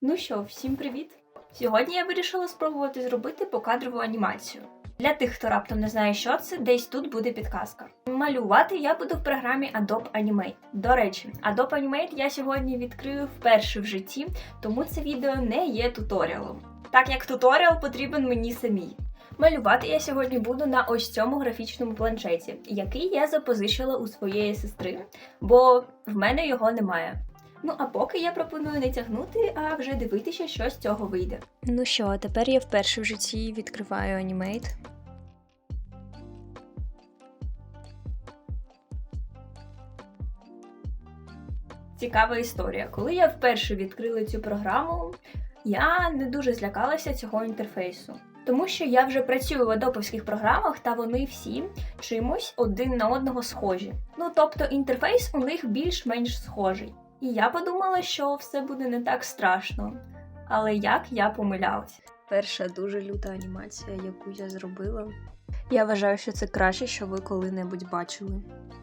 Ну що, всім привіт! Сьогодні я вирішила спробувати зробити покадрову анімацію. Для тих, хто раптом не знає, що це, десь тут буде підказка. Малювати я буду в програмі Adobe Animate. До речі, Adobe Animate я сьогодні відкрию вперше в житті, тому це відео не є туторіалом. Так як туторіал потрібен мені самій. Малювати я сьогодні буду на ось цьому графічному планшеті, який я запозичила у своєї сестри, бо в мене його немає. Ну а поки я пропоную не тягнути, а вже дивитися, що з цього вийде. Ну що, а тепер я вперше в житті відкриваю анімейт. Цікава історія. Коли я вперше відкрила цю програму, я не дуже злякалася цього інтерфейсу. Тому що я вже працюю в адоповських програмах, та вони всі чимось один на одного схожі. Ну тобто інтерфейс у них більш-менш схожий. І я подумала, що все буде не так страшно. Але як я помилялась. Перша дуже люта анімація, яку я зробила. Я вважаю, що це краще, що ви коли-небудь бачили.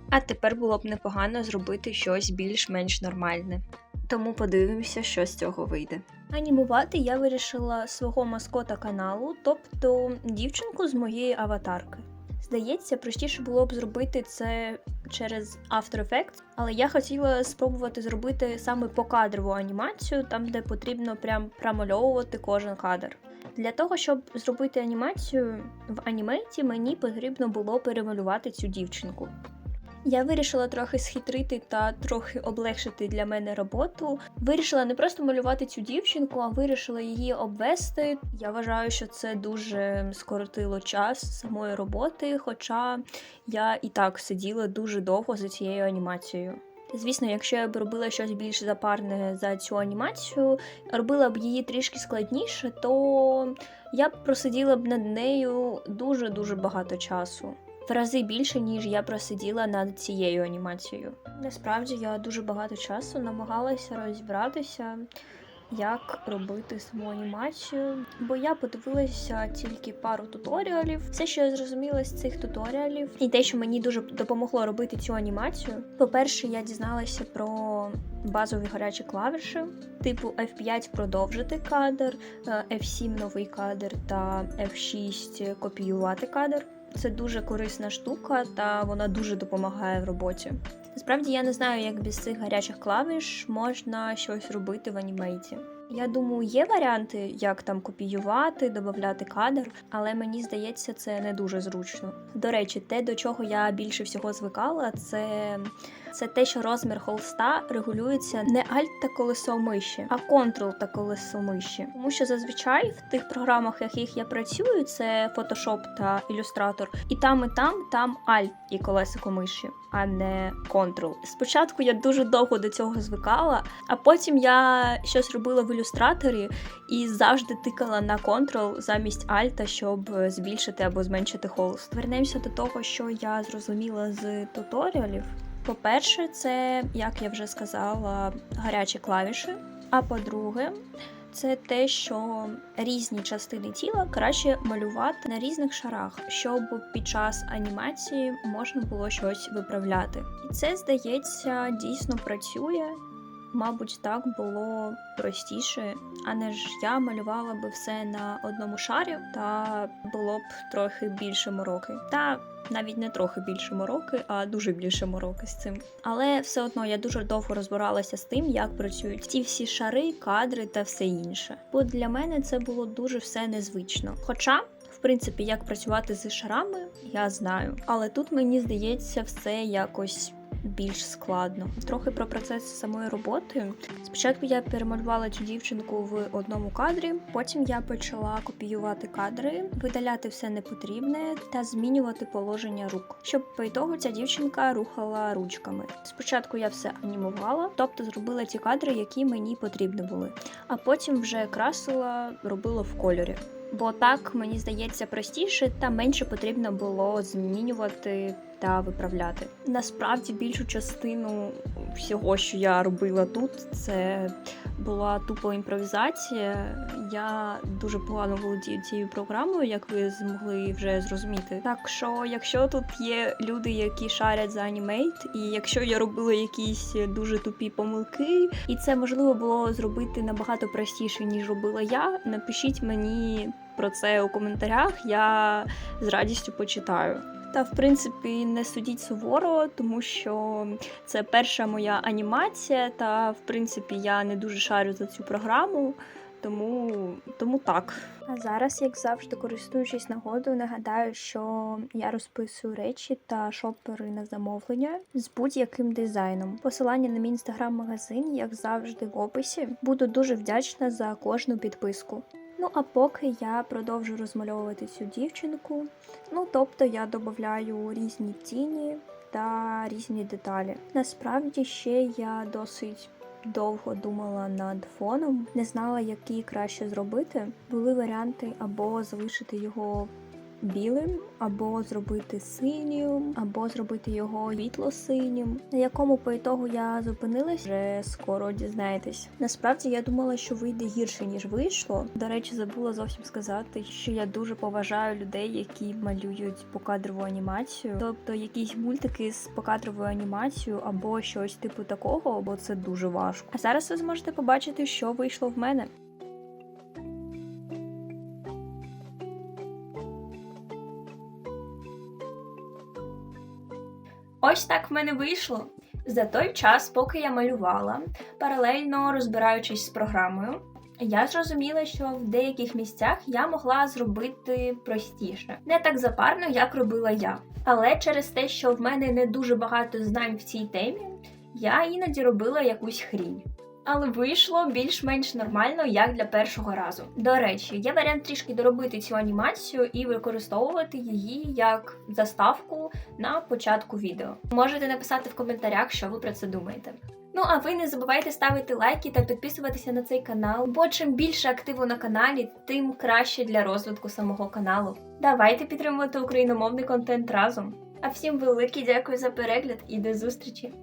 А тепер було б непогано зробити щось більш-менш нормальне. Тому подивимося, що з цього вийде. Анімувати я вирішила свого маскота каналу, тобто дівчинку з моєї аватарки. Здається, простіше було б зробити це через After Effects, але я хотіла спробувати зробити саме покадрову анімацію, там де потрібно прям промальовувати кожен кадр. Для того, щоб зробити анімацію в анімейті, мені потрібно було перемалювати цю дівчинку. Я вирішила трохи схитрити та трохи облегшити для мене роботу. Вирішила не просто малювати цю дівчинку, а вирішила її обвести. Я вважаю, що це дуже скоротило час самої роботи, хоча я і так сиділа дуже довго за цією анімацією. Звісно, якщо я б робила щось більш запарне за цю анімацію, робила б її трішки складніше, то я б просиділа б над нею дуже-дуже багато часу. В рази більше, ніж я просиділа над цією анімацією. Насправді я дуже багато часу намагалася розібратися, як робити саму анімацію, бо я подивилася тільки пару туторіалів. Все, що я зрозуміла з цих туторіалів, і те, що мені дуже допомогло робити цю анімацію. По-перше, я дізналася про базові гарячі клавіші, типу F5 продовжити кадр, е, F7 новий кадр та F6 копіювати кадр. Це дуже корисна штука, та вона дуже допомагає в роботі. Насправді я не знаю, як без цих гарячих клавіш можна щось робити в анімейті. Я думаю, є варіанти, як там копіювати, додати кадр, але мені здається, це не дуже зручно. До речі, те, до чого я більше всього звикала, це, це те, що розмір холста регулюється не Alt та колесо миші, а Ctrl та колесо миші. Тому що зазвичай в тих програмах, в яких я працюю, це Photoshop та Illustrator, і там, і там, там Alt і колесико миші, а не Ctrl. Спочатку я дуже довго до цього звикала, а потім я щось робила в ілюстраторі і завжди тикала на Ctrl замість Alt, щоб збільшити або зменшити холст. Вернемося до того, що я зрозуміла з туторіалів. По-перше, це, як я вже сказала, гарячі клавіші. А по-друге, це те, що різні частини тіла краще малювати на різних шарах, щоб під час анімації можна було щось виправляти. І це, здається, дійсно працює. Мабуть, так було простіше, а не ж я малювала би все на одному шарі, та було б трохи більше мороки. Та навіть не трохи більше мороки, а дуже більше мороки з цим. Але все одно я дуже довго розбиралася з тим, як працюють ті всі шари, кадри та все інше. Бо для мене це було дуже все незвично. Хоча. В принципі, як працювати з шарами, я знаю. Але тут мені здається, все якось більш складно. Трохи про процес самої роботи. Спочатку я перемалювала цю дівчинку в одному кадрі, потім я почала копіювати кадри, видаляти все непотрібне та змінювати положення рук, щоб по ітогу ця дівчинка рухала ручками. Спочатку я все анімувала, тобто зробила ті кадри, які мені потрібні були, а потім вже красила, робила в кольорі. Бо так мені здається простіше та менше потрібно було змінювати та виправляти. Насправді більшу частину всього, що я робила тут, це була тупо імпровізація. Я дуже погано володію цією програмою, як ви змогли вже зрозуміти. Так що, якщо тут є люди, які шарять за анімейт, і якщо я робила якісь дуже тупі помилки, і це можливо було зробити набагато простіше, ніж робила я, напишіть мені про це у коментарях. Я з радістю почитаю. Та в принципі не судіть суворо, тому що це перша моя анімація, та в принципі я не дуже шарю за цю програму, тому, тому так. А зараз, як завжди, користуючись нагодою, нагадаю, що я розписую речі та шопери на замовлення з будь-яким дизайном. Посилання на мій інстаграм-магазин, як завжди, в описі. Буду дуже вдячна за кожну підписку. Ну а поки я продовжу розмальовувати цю дівчинку. Ну, тобто я додаю різні тіні та різні деталі. Насправді ще я досить довго думала над фоном, не знала, який краще зробити. Були варіанти або залишити його білим, або зробити синім, або зробити його світло-синім. На якому по ітогу я зупинилась, вже скоро дізнаєтесь. Насправді я думала, що вийде гірше ніж вийшло. До речі, забула зовсім сказати, що я дуже поважаю людей, які малюють покадрову анімацію, тобто якісь мультики з покадровою анімацією або щось типу такого, бо це дуже важко. А зараз ви зможете побачити, що вийшло в мене. Ось так в мене вийшло. За той час, поки я малювала, паралельно розбираючись з програмою, я зрозуміла, що в деяких місцях я могла зробити простіше, не так запарно, як робила я. Але через те, що в мене не дуже багато знань в цій темі, я іноді робила якусь хрінь. Але вийшло більш-менш нормально, як для першого разу. До речі, є варіант трішки доробити цю анімацію і використовувати її як заставку на початку відео. Можете написати в коментарях, що ви про це думаєте. Ну а ви не забувайте ставити лайки та підписуватися на цей канал, бо чим більше активу на каналі, тим краще для розвитку самого каналу. Давайте підтримувати україномовний контент разом. А всім велике дякую за перегляд і до зустрічі!